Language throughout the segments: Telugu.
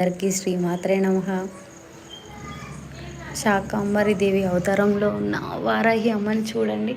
అందరికీ శ్రీమాత్రే నమ. శాకాంబరి దేవి అవతారంలో ఉన్న వారాహి అమ్మని చూడండి.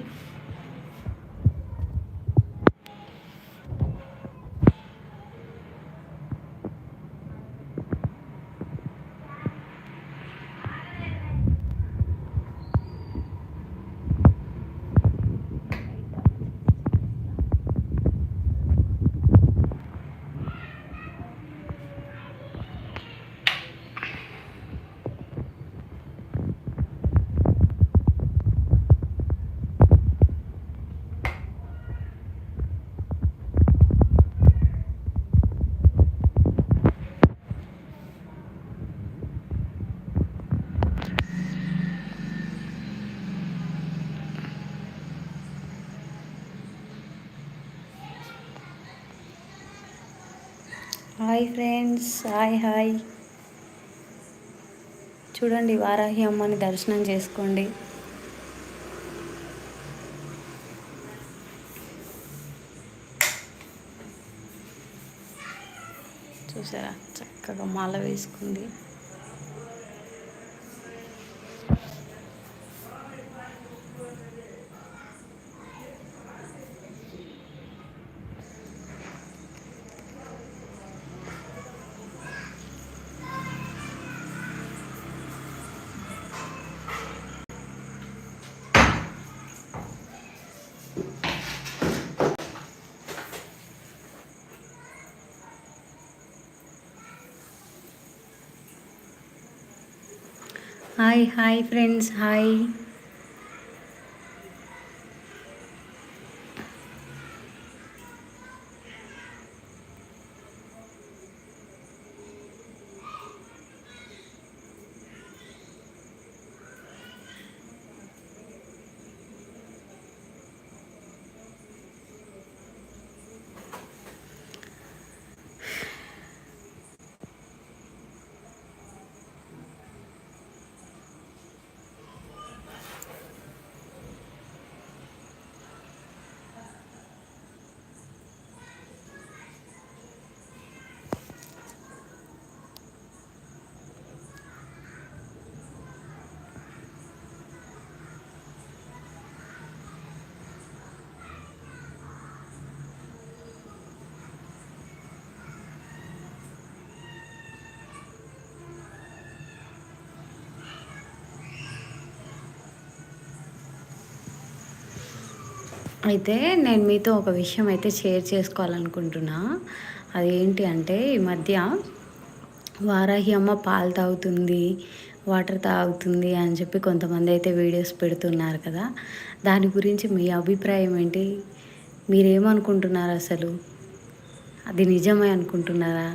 Hi friends hi hi. చూడండి వారాహి అమ్మని దర్శనం చేసుకోండి. చూసారా? చక్కగా మాల వేసుకుంది. హాయ్ హాయ్ ఫ్రెండ్స్ హాయ్ అయితే నేను మీతో ఒక విషయం అయితే షేర్ చేసుకోవాలనుకుంటున్నా. అదేంటి అంటే ఈ మధ్య వారాహి అమ్మ పాలు తాగుతుంది వాటర్ తాగుతుంది అని చెప్పి కొంతమంది అయితే వీడియోస్ పెడుతున్నారు కదా. దాని గురించి మీ అభిప్రాయం ఏంటి? మీరేమనుకుంటున్నారు అసలు? అది నిజమే అనుకుంటున్నారా?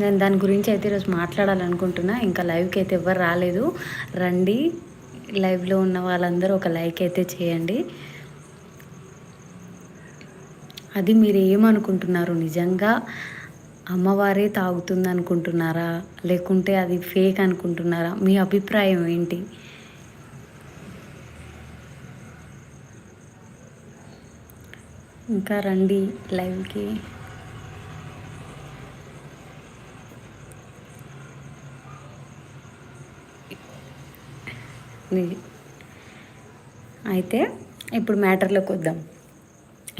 నేను దాని గురించి అయితే ఈరోజు మాట్లాడాలనుకుంటున్నా. ఇంకా లైవ్కి అయితే ఎవరు రాలేదు. రండి. లైవ్లో ఉన్న వాళ్ళందరూ ఒక లైక్ అయితే చేయండి. అది మీరు ఏమనుకుంటున్నారు? నిజంగా అమ్మవారే తాగుతుంది అనుకుంటున్నారా? లేకుంటే అది ఫేక్ అనుకుంటున్నారా? మీ అభిప్రాయం ఏంటి? ఇంకా రండి. లైవ్కి అయితే ఇప్పుడు మ్యాటర్లోకి వద్దాం.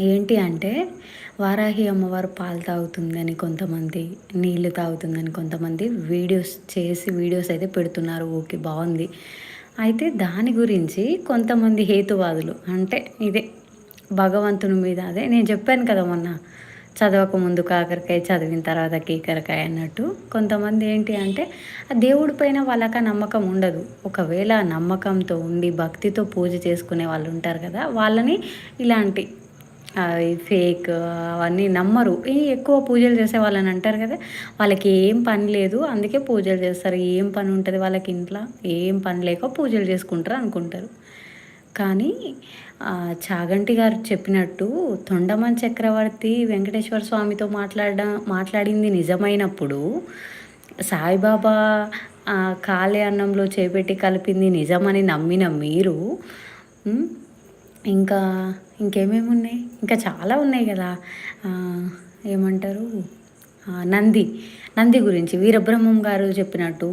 ఏంటి అంటే వారాహి అమ్మవారు పాలు తాగుతుందని కొంతమంది నీళ్ళు తాగుతుందని కొంతమంది వీడియోస్ చేసి వీడియోస్ అయితే పెడుతున్నారు. ఓకే బాగుంది. అయితే దాని గురించి కొంతమంది హేతువాదులు అంటే ఇదే భగవంతుని మీద అదే నేను చెప్పాను కదా మొన్న చదవక ముందు కాకరకాయ చదివిన తర్వాత కీకరకాయ అన్నట్టు కొంతమంది ఏంటి అంటే ఆ దేవుడి పైన వాళ్ళకి నమ్మకం ఉండదు. ఒకవేళ నమ్మకంతో ఉండి భక్తితో పూజ చేసుకునే వాళ్ళు ఉంటారు కదా వాళ్ళని ఇలాంటి ఫేక్ అవన్నీ నమ్మరు. ఎక్కువ పూజలు చేసే వాళ్ళని అంటారు కదా వాళ్ళకి ఏం పని లేదు అందుకే పూజలు చేస్తారు. ఏం పని ఉంటుంది వాళ్ళకి ఇంట్లో? ఏం పని లేక పూజలు చేసుకుంటారు అనుకుంటారు. కానీ చాగంటి గారు చెప్పినట్టు తొండమన్ చక్రవర్తి వెంకటేశ్వర స్వామితో మాట్లాడ మాట్లాడింది నిజమైనప్పుడు సాయిబాబా కాలే అన్నంలో చేపెట్టి కలిపింది నిజమని నమ్మిన మీరు ఇంకా ఇంకేమేమి ఉన్నాయి ఇంకా చాలా ఉన్నాయి కదా. ఏమంటారు? నంది. నంది గురించి. వీరబ్రహ్మం గారు చెప్పినట్టు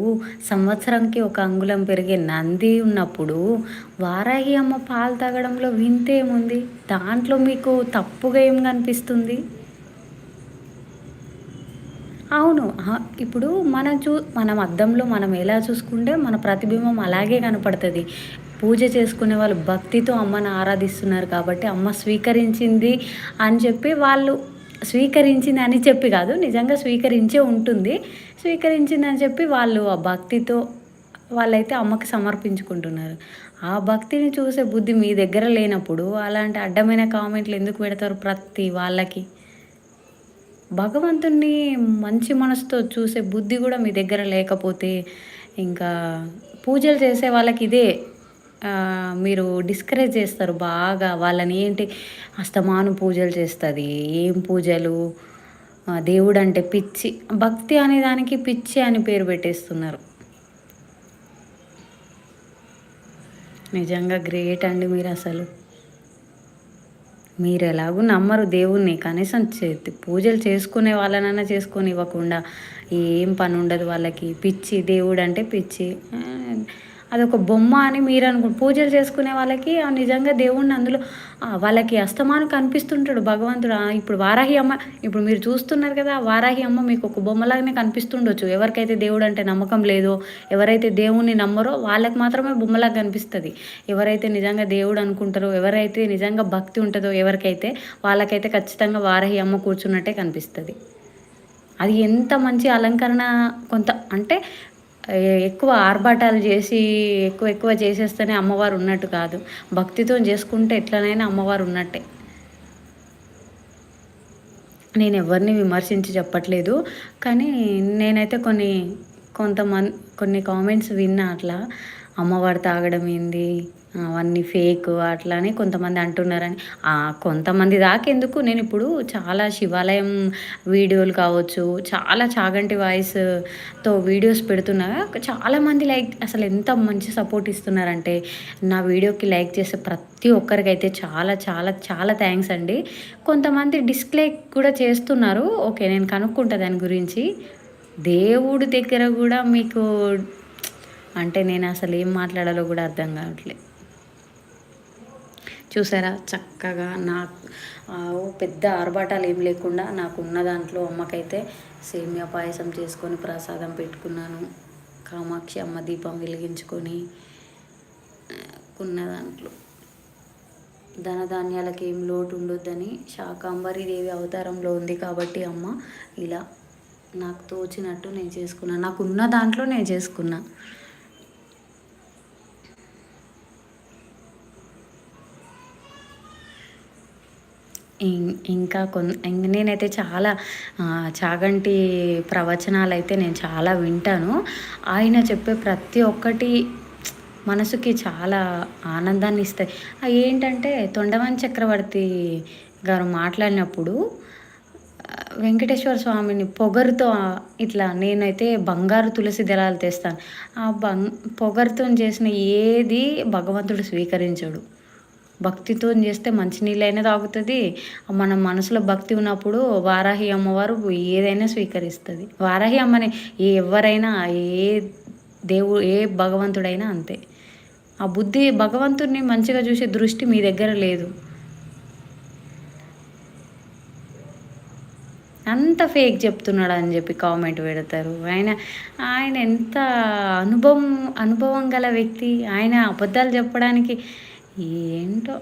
సంవత్సరంకి ఒక అంగుళం పెరిగే నంది ఉన్నప్పుడు వారాహి అమ్మ పాలు తాగడంలో వింతేముంది? దాంట్లో మీకు తప్పుగా ఏం కనిపిస్తుంది? అవును. ఇప్పుడు మనం చూ మనం అద్దంలో మనం ఎలా చూసుకుంటే మన ప్రతిబింబం అలాగే కనపడుతుంది. పూజ చేసుకునే వాళ్ళు భక్తితో అమ్మను ఆరాధిస్తున్నారు కాబట్టి అమ్మ స్వీకరించింది అని చెప్పి వాళ్ళు స్వీకరించింది అని చెప్పి కాదు నిజంగా స్వీకరించే ఉంటుంది. స్వీకరించింది అని చెప్పి వాళ్ళు ఆ భక్తితో వాళ్ళైతే అమ్మకి సమర్పించుకుంటున్నారు. ఆ భక్తిని చూసే బుద్ధి మీ దగ్గర లేనప్పుడు అలాంటి అడ్డమైన కామెంట్లు ఎందుకు పెడతారు ప్రతి వాళ్ళకి? భగవంతుణ్ణి మంచి మనసుతో చూసే బుద్ధి కూడా మీ దగ్గర లేకపోతే ఇంకా పూజలు చేసే వాళ్ళకి ఇదే మీరు డిస్కరేజ్ చేస్తారు బాగా. వాళ్ళని ఏంటి? అస్తమాను పూజలు చేస్తుంది. ఏం పూజలు? దేవుడు అంటే పిచ్చి. భక్తి అనే దానికి పిచ్చి అని పేరు పెట్టేస్తున్నారు. నిజంగా గ్రేట్ అండి మీరు అసలు. మీరు ఎలాగూ నమ్మరు దేవుణ్ణి. కనీసం పూజలు చేసుకునే వాళ్ళనన్నా చేసుకొని ఇవ్వకుండా ఏం పని ఉండదు వాళ్ళకి. పిచ్చి దేవుడు అంటే పిచ్చి అదొక బొమ్మ అని మీరు అనుకు పూజలు చేసుకునే వాళ్ళకి నిజంగా దేవుణ్ణి అందులో వాళ్ళకి అస్తమానం కనిపిస్తుంటాడు భగవంతుడు. ఇప్పుడు వారాహి అమ్మ ఇప్పుడు మీరు చూస్తున్నారు కదా వారాహి అమ్మ మీకు ఒక బొమ్మలాగానే కనిపిస్తుండొచ్చు. ఎవరికైతే దేవుడు అంటే నమ్మకం లేదో ఎవరైతే దేవుణ్ణి నమ్మరో వాళ్ళకి మాత్రమే బొమ్మలాగా కనిపిస్తుంది. ఎవరైతే నిజంగా దేవుడు అనుకుంటారో ఎవరైతే నిజంగా భక్తి ఉంటుందో ఎవరికైతే వాళ్ళకైతే ఖచ్చితంగా వారాహి అమ్మ కూర్చున్నట్టే కనిపిస్తుంది. అది ఎంత మంచి అలంకరణ కొంత అంటే ఎక్కువ ఆర్భాటాలు చేసి ఎక్కువ ఎక్కువ చేసేస్తేనే అమ్మవారు ఉన్నట్టు కాదు. భక్తితో చేసుకుంటే ఎట్లనైనా అమ్మవారు ఉన్నట్టే. నేను ఎవరిని విమర్శించి చెప్పట్లేదు. కానీ నేనైతే కొన్ని కొంతమంది కొన్ని కామెంట్స్ విన్నా అట్లా. అమ్మవారు తాగడం ఏంది? అవన్నీ ఫేక్ అట్లా అని కొంతమంది అంటున్నారని. కొంతమంది దాకెందుకు? నేను ఇప్పుడు చాలా శివాలయం వీడియోలు కావచ్చు చాలా చాగంటి వాయిస్తో వీడియోస్ పెడుతున్నా. చాలామంది లైక్ అసలు ఎంత మంచి సపోర్ట్ ఇస్తున్నారంటే నా వీడియోకి లైక్ చేసే ప్రతి ఒక్కరికైతే చాలా చాలా చాలా థ్యాంక్స్ అండి. కొంతమంది డిస్లైక్ కూడా చేస్తున్నారు. ఓకే నేను కనుక్కుంటా దాని గురించి. దేవుడి దగ్గర కూడా మీకు అంటే నేను అసలు ఏం మాట్లాడాలో కూడా అర్థం కావట్లేదు చూసారా? చక్కగా నా పెద్ద ఆర్భాటాలు ఏం లేకుండా నాకు ఉన్న దాంట్లో అమ్మకైతే సేమియా పాయసం చేసుకొని ప్రసాదం పెట్టుకున్నాను. కామాక్షి అమ్మ దీపం వెలిగించుకొని ఉన్న దాంట్లో. ధనధాన్యాలకు ఏం లోటు ఉండొద్దని శాకాంబరి దేవి అవతారంలో ఉంది కాబట్టి అమ్మ ఇలా నాకు తోచినట్టు నేను చేసుకున్నా. నాకు ఉన్న దాంట్లో నేను చేసుకున్నా. ఇంకా కొన్ నేనైతే చాలా చాగంటి ప్రవచనాలు అయితే నేను చాలా వింటాను. ఆయన చెప్పే ప్రతి ఒక్కటి మనసుకి చాలా ఆనందాన్ని ఇస్తాయి. ఏంటంటే తొండవన్ చక్రవర్తి గారు మాట్లాడినప్పుడు వెంకటేశ్వర స్వామిని పొగరుతో ఇట్లా నేనైతే బంగారు తులసి దళాలు తెస్తాను. ఆ బంగ్ పొగరుతో చేసిన ఏది భగవంతుడు స్వీకరించడు. భక్తితో చేస్తే మంచినీళ్ళైనా తాగుతుంది. మన మనసులో భక్తి ఉన్నప్పుడు వారాహి అమ్మవారు ఏదైనా స్వీకరిస్తుంది. వారాహి అమ్మని ఎవరైనా ఏ దేవుడు ఏ భగవంతుడైనా అంతే. ఆ బుద్ధి భగవంతుడిని మంచిగా చూసే దృష్టి మీ దగ్గర లేదు. అంత ఫేక్ చెప్తున్నాడు అని చెప్పి కామెంట్ పెడతారు. ఆయన ఆయన ఎంత అనుభవం అనుభవం గల వ్యక్తి. ఆయన అబద్ధాలు చెప్పడానికి ఏంటో.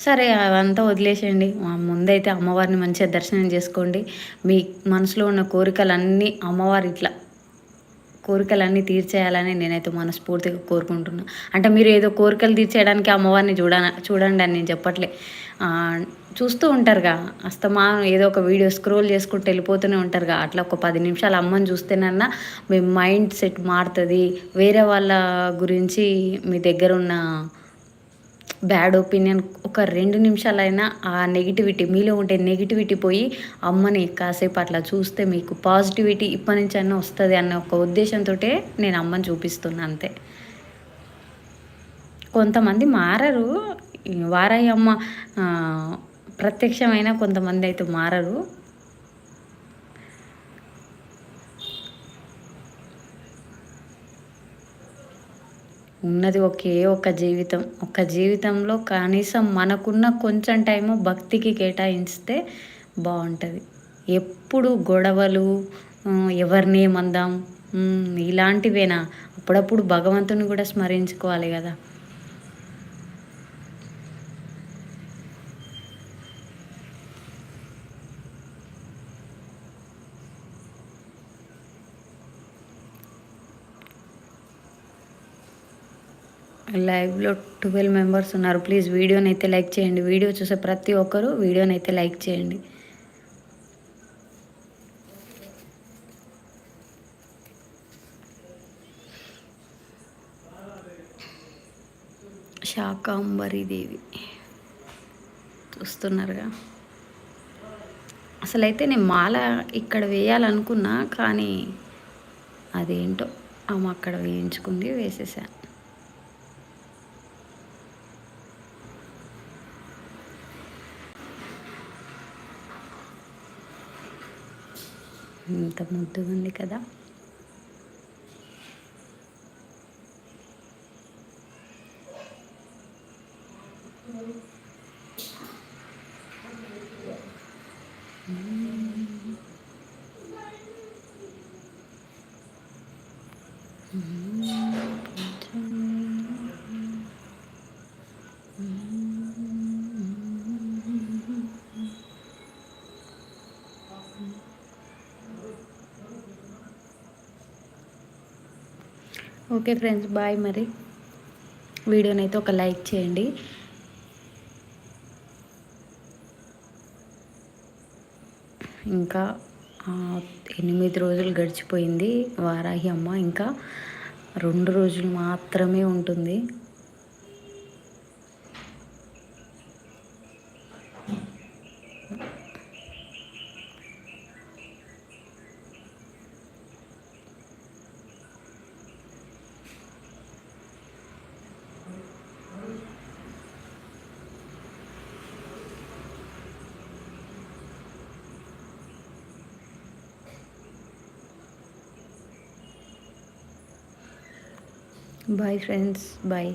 సరే అవంతా వదిలేసేయండి. ముందైతే అమ్మవారిని మంచిగా దర్శనం చేసుకోండి. మీ మనసులో ఉన్న కోరికలన్నీ అమ్మవారి ఇట్లా కోరికలన్నీ తీర్చేయాలని నేనైతే మనస్ఫూర్తిగా కోరుకుంటున్నాను అంటే మీరు ఏదో కోరికలు తీర్చేయడానికి అమ్మవారిని చూడ చూడండి అని నేను చెప్పట్లే. చూస్తూ ఉంటారుగా. అస్తమా ఏదో ఒక వీడియో స్క్రోల్ చేసుకుంటూ వెళ్ళిపోతూనే ఉంటారుగా. అట్లా ఒక పది నిమిషాలు అమ్మని చూస్తేనన్నా మీ మైండ్ సెట్ మారుతుంది. వేరే వాళ్ళ గురించి మీ దగ్గర ఉన్న బ్యాడ్ ఒపీనియన్ ఒక రెండు నిమిషాలైనా ఆ నెగిటివిటీ మీలో ఉంటే నెగిటివిటీ పోయి అమ్మని కాసేపు అట్లా చూస్తే మీకు పాజిటివిటీ ఇప్పటి నుంచి అన్న వస్తుంది అన్న ఒక ఉద్దేశంతో నేను అమ్మని చూపిస్తున్నా అంతే. కొంతమంది మారరు. వారాయి అమ్మ ప్రత్యక్షమైన కొంతమంది అయితే మారరు. ఉన్నది ఒకే ఒక జీవితం. ఒక జీవితంలో కనీసం మనకున్న కొంచెం టైము భక్తికి కేటాయించితే బాగుంటుంది ఎప్పుడు గొడవలు ఎవరిని ఏమందాం ఇలాంటివేనా? అప్పుడప్పుడు భగవంతుని కూడా స్మరించుకోవాలి కదా. లైవ్లో ట్వెల్వ్ మెంబర్స్ ఉన్నారు. ప్లీజ్ వీడియోని అయితే లైక్ చేయండి. వీడియో చూసే ప్రతి ఒక్కరు వీడియోని అయితే లైక్ చేయండి. దేవి చూస్తున్నారుగా. అసలైతే నేను మాల ఇక్కడ వేయాలనుకున్నా కానీ అదేంటో ఆమె అక్కడ వేయించుకుంది వేసేసాను ఇంత ముద్దుగా ఉంది కదా. ఓకే ఫ్రెండ్స్ బాయ్ మరి. వీడియోనైతే ఒక లైక్ చేయండి. ఇంకా ఎనిమిది రోజులు గడిచిపోయింది. వారాహి అమ్మ ఇంకా రెండు రోజులు మాత్రమే ఉంటుంది. bye friends. Bye.